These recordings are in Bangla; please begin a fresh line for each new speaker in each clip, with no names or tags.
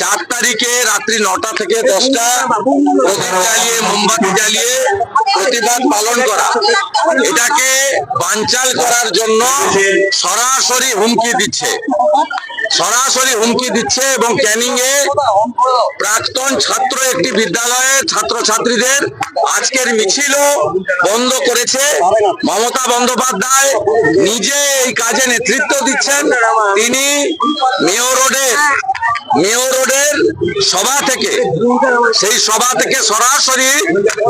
চার তারিখে রাত্রি নটা থেকে দশটা জ্বালিয়ে, মোমবাতি জ্বালিয়ে প্রতিবাদ পালন করা। এটাকে বানচাল করার জন্য সরাসরি হুমকি দিচ্ছে। সরাসরি হুমকি দিচ্ছে এবং ক্যানিং এ প্রাক্তন ছাত্র একটি বিদ্যালয়ের ছাত্রছাত্রীদের আজকের মিছিলও বন্ধ করেছে। মমতা বন্দ্যোপাধ্যায় নিজে এই কাজে নেতৃত্ব দিচ্ছেন। তিনি মেয়র রোডের মেয়র রোডের সভা থেকে, সেই সভা থেকে সরাসরি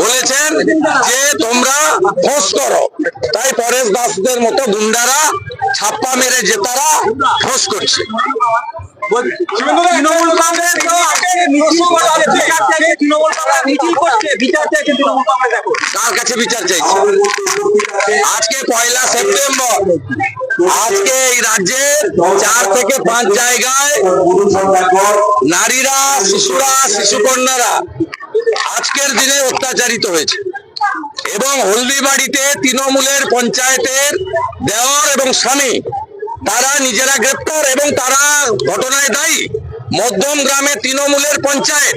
বলেছেন যে তোমরা ফোঁস করো। তাই পরেশ দাসদের মতো গুন্ডারা ছাপ্পা মেরে জেতারা ফোঁস করছে।
তৃণমূল কংগ্রেস আজকে মিছিল করছে বিচার চাইছে তৃণমূল কংগ্রেস মিছিল করছে বিচার চাইছে তৃণমূল কংগ্রেস এখন
কার কাছে বিচার চাইছে? আজকে পয়লা সেপ্টেম্বর। আজকে এই রাজ্যে চার থেকে পাঁচ জায়গায় নারীরা শিশুরা শিশুকন্যারা আজকের দিনে অত্যাচারিত হয়েছে। এবং হলদিবাড়িতে তৃণমূলের পঞ্চায়েতের দেওয়ার এবং স্বামী তারা নিজেরা গ্রেপ্তার এবং তারা ঘটনায় দায়ী। মধ্যম গ্রামে তৃণমূলের পঞ্চায়েত,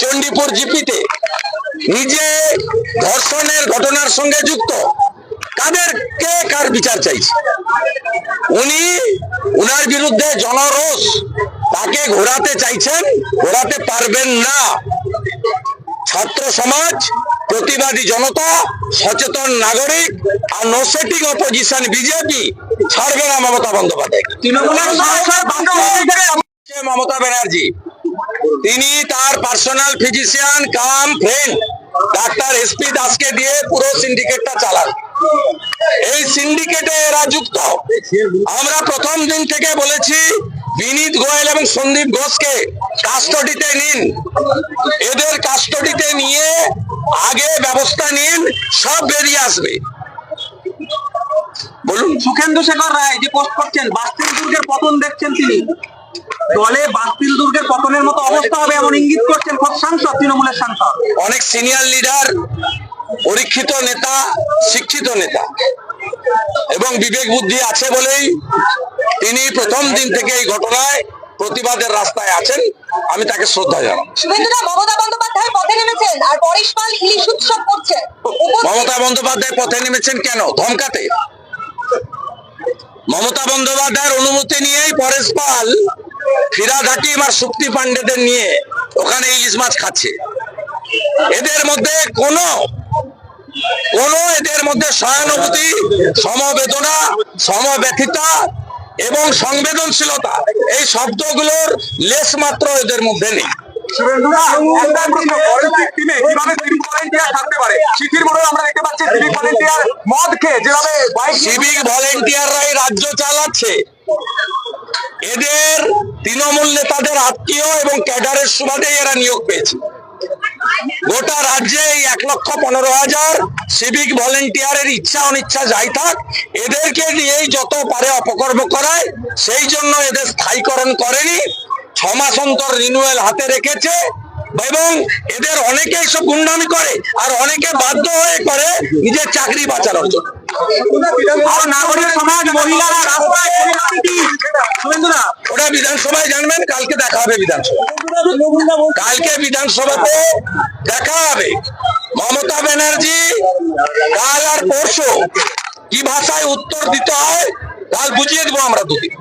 চণ্ডীপুর জিপিতে। নিজে ধর্ষণের ঘটনার সঙ্গে যুক্ত। কাদের কে কার বিচার চাইছে? উনি, উনার বিরুদ্ধে জনরোষ। তাকে ঘোরাতে চাইছেন, ঘোরাতে পারবেন না। ছাত্র সমাজ প্রতিবাদী জনতা সচেতন নাগরিক আর নোসেটিং অপোজিশন বিজেপি ছাড়বে না মমতা বন্দ্যোপাধ্যায়। মমতা ব্যানার্জি। তিনি তার personal physician cum friend doctor S দাসকে দিয়ে পুরো সিন্ডিকেটটা চালান। এই সিন্ডিকেটে এরা যুক্ত। আমরা প্রথম দিন থেকে বলেছি বিনীত গোয়েল এবং সন্দীপ ঘোষকে কাস্টডিতে নিন। এদের কাস্টডিতে নিয়ে আগে ব্যবস্থা নিন সব বেরিয়ে আসবে। বলুন।
সুখেন্দু শেখর রায় যে পোস্ট করছেন বাস্তিল দুর্গের পতন দেখছেন তিনি। দলে বাস্তিল দুর্গের পতনের মতো অবস্থা হবে এমন ইঙ্গিত করছেন খোদ সাংসদ তৃণমূলের সাংসদ।
অনেক সিনিয়র লিডার পরীক্ষিত নেতা শিক্ষিত নেতা। এবং বিবেক বুদ্ধি আছে বলেই তিনি প্রথম দিন থেকে এই ঘটনায় প্রতিবাদের রাস্তায় আছেন আমি তাকে শ্রদ্ধা
শুভেন্দুদা মমতা বন্দ্যোপাধ্যায় পথে নেমেছেন আর পরেশ পাল ইলিশ উৎসব করছে
মমতা বন্দ্যোপাধ্যায় পথে নেমেছেন কেন? ধমকাতে। মমতা বন্দ্যোপাধ্যায়ের অনুমতি নিয়েই পরেশ পাল ফিরাদ হাকিম আর শক্তি পান্ডেদের নিয়ে ওখানে ইলিশ মাছ খাচ্ছে। এদের মধ্যে কোনো কোন এদের মধ্যে সহানুভূতি সমবেদনা সমব্যথিতা এবং সংবেদনশীলতা এই শব্দগুলোর লেশ মাত্র এদের মধ্যে নেই।
সিভিক
ভলেন্টিয়াররাই রাজ্য চালাচ্ছে। এদের তৃণমূল নেতাদের আত্মীয় এবং ক্যাডারের সুবাদে এরা নিয়োগ পেয়েছে। গোটা রাজ্যে এই এক লক্ষ পনেরো হাজার সিভিক ভলেন্টিয়ারের ইচ্ছা অনিচ্ছা যাই থাক, এদেরকে নিয়েই যত পারে অপকর্ম করায়, সেই জন্য এদের স্থায়ীকরণ করেনি। ছমাস মাস অন্তর রিনুয়েল হাতে রেখেছে। এবং এদের অনেকে সব গুন্ডামি করে আর অনেকে বাধ্য হয়ে করে নিজের চাকরি বাঁচানোর জন্য। ওটা বিধানসভায় জানবেন, কালকে দেখা হবে বিধানসভা কালকে বিধানসভাতে দেখা হবে মমতা ব্যানার্জি, কাল আর পরশু কি ভাষায় উত্তর দিতে হয়, কাল বুঝিয়ে দেবো আমরা দুদিন।